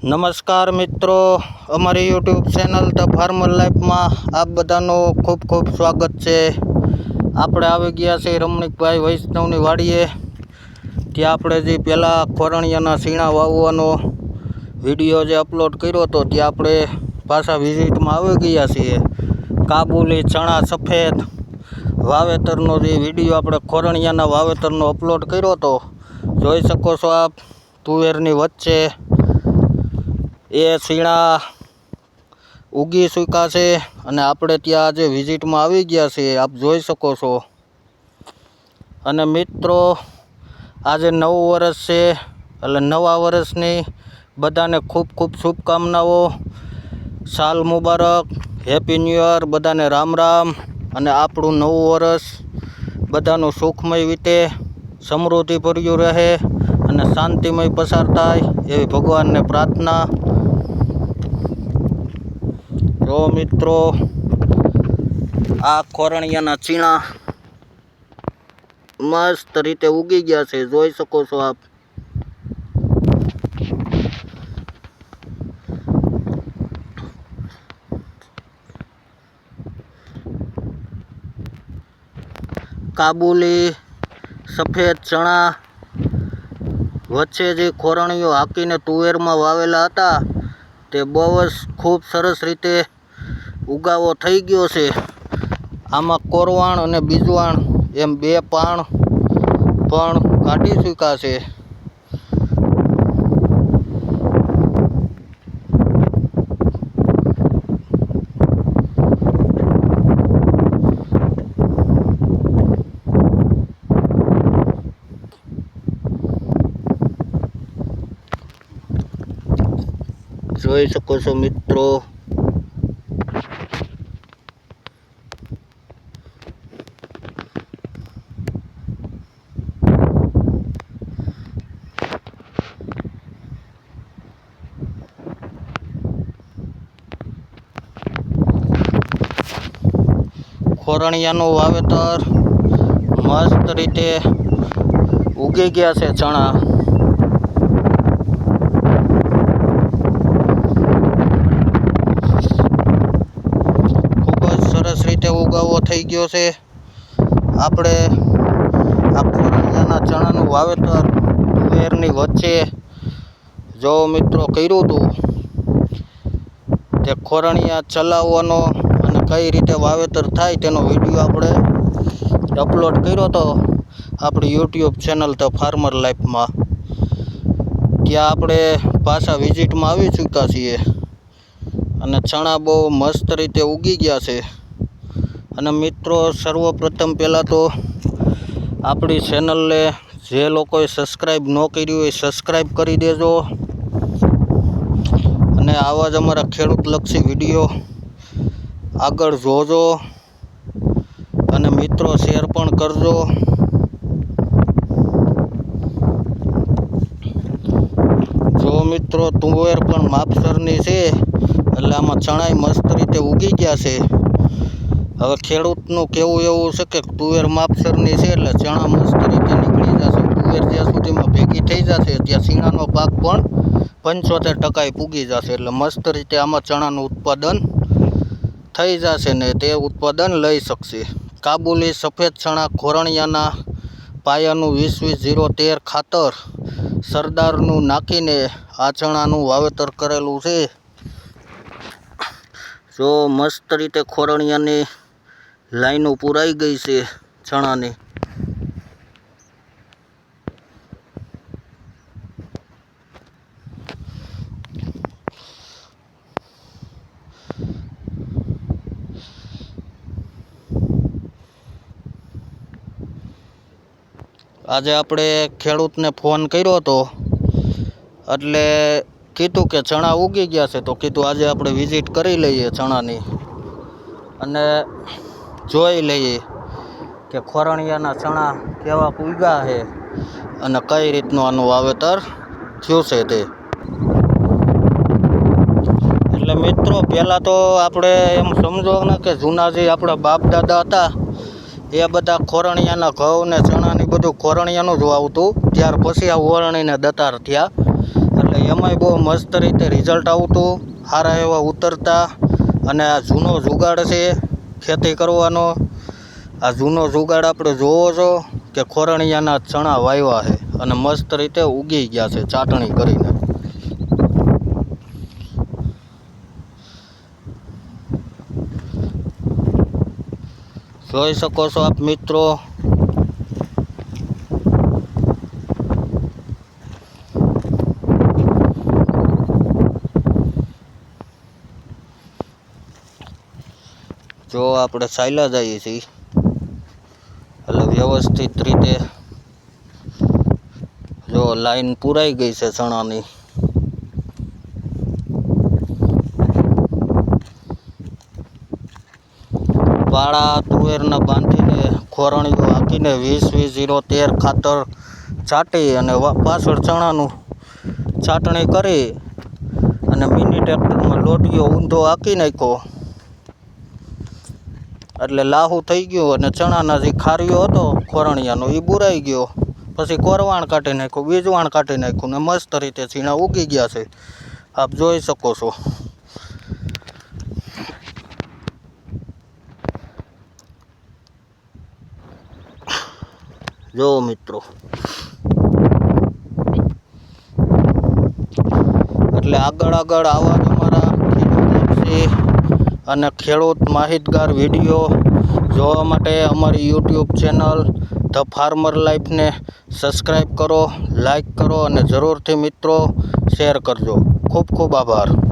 નમસ્કાર મિત્રો, અમારી યુટ્યુબ ચેનલ ધ ફાર્મર લાઈફમાં આપ બધાનું ખૂબ ખૂબ સ્વાગત છે. આપણે આવી ગયા છીએ રમણીકભાઈ વૈષ્ણવની વાડીએ. ત્યાં આપણે જે પહેલાં ખોરણિયાના સીણા વાવવાનો વીડિયો જે અપલોડ કર્યો હતો ત્યાં આપણે પાછા વિઝિટમાં આવી ગયા છીએ. કાબુલી ચણા સફેદ વાવેતરનો જે વીડિયો આપણે ખોરણિયાના વાવેતરનો અપલોડ કર્યો હતો જોઈ શકો છો આપ તુવેરની વચ્ચે એ સીણા ઉગી ચૂક્યા છે અને આપણે ત્યાં આજે વિઝિટમાં આવી ગયા છીએ આપ જોઈ શકો છો. અને મિત્રો, આજે નવું વર્ષ છે, એટલે નવા વર્ષની બધાને ખૂબ ખૂબ શુભકામનાઓ. સાલ મુબારક, હેપી ન્યૂ યર, બધાને રામ રામ. અને આપણું નવું વર્ષ બધાનું સુખમય વીતે સમૃદ્ધિભર્યું રહે અને શાંતિમય પસાર થાય એવી ભગવાનને પ્રાર્થના. જો મિત્રો. આ ખોરણિયાના ચીણા મસ્ત રીતે ઉગી ગયા છે. જોઈ શકો છો આપ. કાબુલી, સફેદ ચણા વચ્ચે જે ખોરણીઓ હાકીને તુવેરમાં વાવેલા હતા, તે બહુ જ ખૂબ સરસ રીતે ઉગાવો થઈ ગયો છે. આમાં કોરવાણ અને બીજવાણ એમ બે પાણ પણ કાઢી ચૂક્યા છે. જોઈ શકો છો મિત્રો ખોરણિયાનું વાવેતર મસ્ત રીતે ઉગી ગયા છે ચણા. ખૂબ જ સરસ રીતે ઉગાવો થઈ ગયો છે. આપણે આ ફોરણિયાના ચણાનું વાવેતર તુવેરની વચ્ચે જો મિત્રો કર્યું હતું, તે ખોરણિયા ચલાવવાનો કઈ રીતે વાવેતર થાય તેનો વીડિયો આપણે અપલોડ કર્યો હતો આપણી યુટ્યુબ ચેનલ ધ ફાર્મર લાઈફમાં ત્યાં આપણે પાછા વિઝિટમાં આવી ચૂક્યા છીએ. અને ચણા બહુ મસ્ત રીતે ઉગી ગયા છે. અને મિત્રો, સર્વપ્રથમ પહેલાં તો આપણી ચેનલને જે લોકોએ સબસ્ક્રાઈબ ન કર્યું હોય સબસ્ક્રાઈબ કરી દેજો. અને આવા જ અમારા ખેડૂતલક્ષી વીડિયો આગળ જોજો અને મિત્રો શેર પણ કરજો. જો મિત્રો તુવેર પણ માપસરની છે, એટલે આમાં ચણાઈ મસ્ત રીતે ઉગી ગયા છે. હવે ખેડૂતનું કેવું એવું છે કે તુવેર માપસરની છે, એટલે ચણા મસ્ત રીતે નીકળી જશે. તુવેર જ્યાં સુધીમાં ભેગી થઈ જશે, ત્યાં શીણાનો પાક પણ પંચોતેર ટકાએ પૂગી જશે. એટલે મસ્ત રીતે આમાં ચણાનું ઉત્પાદન થઈ જશે ને તે ઉત્પાદન લઈ શકશે. કાબુલી સફેદ ચણા ખોરણિયાના પાયાનું વીસ વીસ ઝીરો તેર ખાતર સરદારનું નાખીને આ ચણાનું વાવેતર કરેલું છે. જો મસ્ત રીતે ખોરણિયાની લાઈનો પૂરાઈ ગઈ છે ચણાની. આજે આપણે ખેડૂતને ફોન કર્યો હતો. એટલે કીધું કે ચણા ઉગી ગયા છે તો કીધું આજે આપણે વિઝિટ કરી લઈએ ચણાની. અને જોઈ લઈએ કે ખોરણિયાના ચણા કેવા ઉગ્યા છે અને કઈ રીતનું આનું વાવેતર થયું છે તે. એટલે મિત્રો, પહેલાં તો આપણે એમ સમજો ને કે જૂના જે આપણા બાપ દાદા હતા એ બધા ખોરણિયાના ઘઉં ને ચણાની બધું ખોરણિયાનું જ વાવતું. ત્યાર પછી આ ઓરણીને દતાર થયા. એટલે એમાંય બહુ મસ્ત રીતે રિઝલ્ટ આવતું. સારા એવા ઉતરતા. અને આ જૂનો જુગાડ છે, ખેતી કરવાનો. આ જૂનો જુગાડ આપણે જોવો છો કે ખોરણિયાના ચણા વાવ્યા છે અને મસ્ત રીતે ઉગી ગયા છે, ચાટણી કરીને. જોઈ શકો છો આપ મિત્રો. જો આપણે ચાલ્યા જઈએ છીએ. એટલે વ્યવસ્થિત રીતે જો લાઈન પૂરાઈ ગઈ છે ચણાની. પાળા તુવેરના બાંધીને ખોરણીઓ આપીને વીસ વીસ જીરો તેર ખાતર છાંટી અને પાછળ ચણાનું છાટણી કરી અને મિની ટ્રેક્ટરમાં લોટીઓ ઊંધો આંકી નાખ્યો. એટલે લાહુ થઈ ગયું અને ચણાના જે ખારીઓ હતો ખોરણિયાનો એ બુરાઈ ગયો. પછી કોરવાણ કાઢી નાખ્યું, બીજવાણ કાઢી નાખ્યું ને મસ્ત રીતે છીણા ઉગી ગયા છે. આપ જોઈ શકો છો. જો મિત્રો. એટલે આગળ આગળ આવા તમારા અને ખેડૂત માહિતગાર વીડિયો જોવા માટે અમારી યુટ્યુબ ચેનલ ધ ફાર્મર લાઈફને સબસ્ક્રાઈબ કરો, લાઈક કરો અને જરૂરથી મિત્રો શેર કરજો. ખૂબ ખૂબ આભાર.